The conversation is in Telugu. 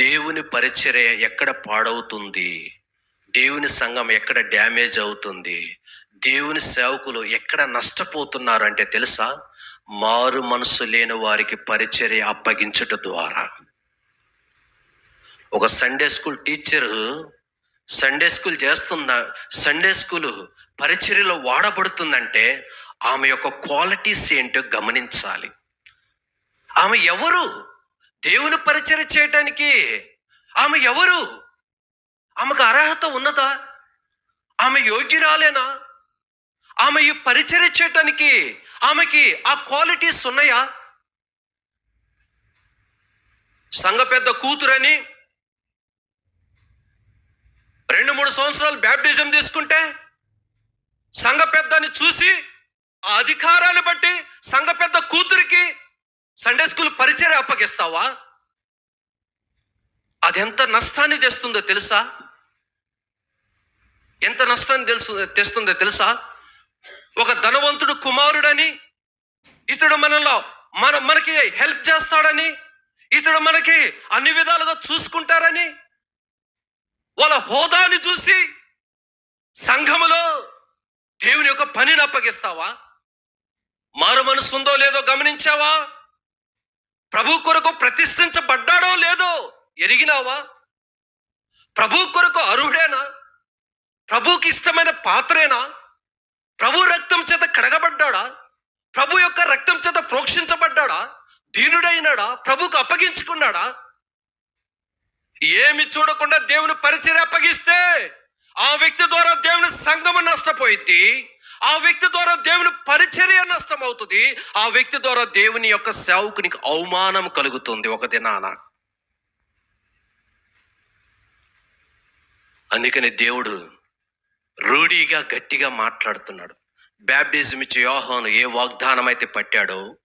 దేవుని పరిచర్య ఎక్కడ పాడవుతుంది? దేవుని సంఘం ఎక్కడ డ్యామేజ్ అవుతుంది? దేవుని సేవకులు ఎక్కడ నష్టపోతున్నారు అంటే తెలుసా? మారు మనసు లేని వారికి పరిచర్య అప్పగించుట ద్వారా. ఒక Sunday school teacher Sunday school చేస్తుందా? సండే స్కూల్ పరిచర్యలో వాడబడుతుందంటే ఆమె యొక్క క్వాలిటీస్ ఏంటో గమనించాలి. ఆమె ఎవరు? దేవుని పరిచర్య చేయటానికి ఆమె ఎవరు? ఆమెకు అర్హత ఉన్నదా? ఆమె యోగ్యురాలేనా? ఆమె ఈ పరిచర్య చేయటానికి ఆమెకి ఆ క్వాలిటీస్ ఉన్నాయా? సంఘ పెద్ద కూతురని రెండు మూడు సంవత్సరాలు బ్యాప్టిజం తీసుకుంటే సంఘ పెద్దని చూసి ఆ అధికారాన్ని బట్టి సంఘ పెద్ద కూతురికి సండే స్కూల్ పరిచయం అప్పగిస్తావా? అది ఎంత నష్టాన్ని తెస్తుందో తెలుసా? ఎంత నష్టాన్ని తెలుసు తెస్తుందో తెలుసా? ఒక ధనవంతుడు కుమారుడని ఇతడు మనలో మన మనకి హెల్ప్ చేస్తాడని ఇతడు మనకి అన్ని విధాలుగా చూసుకుంటారని వాళ్ళ హోదాని చూసి సంఘములో దేవుని యొక్క పనిని అప్పగిస్తావా? మారు మనసు ఉందో లేదో గమనించావా? ప్రభు కొరకు ప్రతిష్ఠించబడ్డాడో లేదో ఎరిగినావా? ప్రభు కొరకు అర్హుడేనా? ప్రభుకి ఇష్టమైన పాత్రేనా? ప్రభు రక్తం చేత కడగబడ్డాడా? ప్రభు యొక్క రక్తం చేత ప్రోక్షించబడ్డాడా? దీనుడైనాడా? ప్రభుకు అప్పగించుకున్నాడా? ఏమి చూడకుండా దేవుని పరిచయం అప్పగిస్తే ఆ వ్యక్తి ద్వారా దేవుని సంగమ నష్టపోయింది ఆ వ్యక్తి ద్వారా దేవుని పరిచర్య నష్టం అవుతుంది ఆ వ్యక్తి ద్వారా దేవుని యొక్క సేవకునికి అవమానం కలుగుతుంది ఒక దినాన. అందుకని దేవుడు రూఢీగా గట్టిగా మాట్లాడుతున్నాడు. బ్యాప్టిజం ఇచ్చే యోహాను ఏ వాగ్దానం అయితే పట్టాడో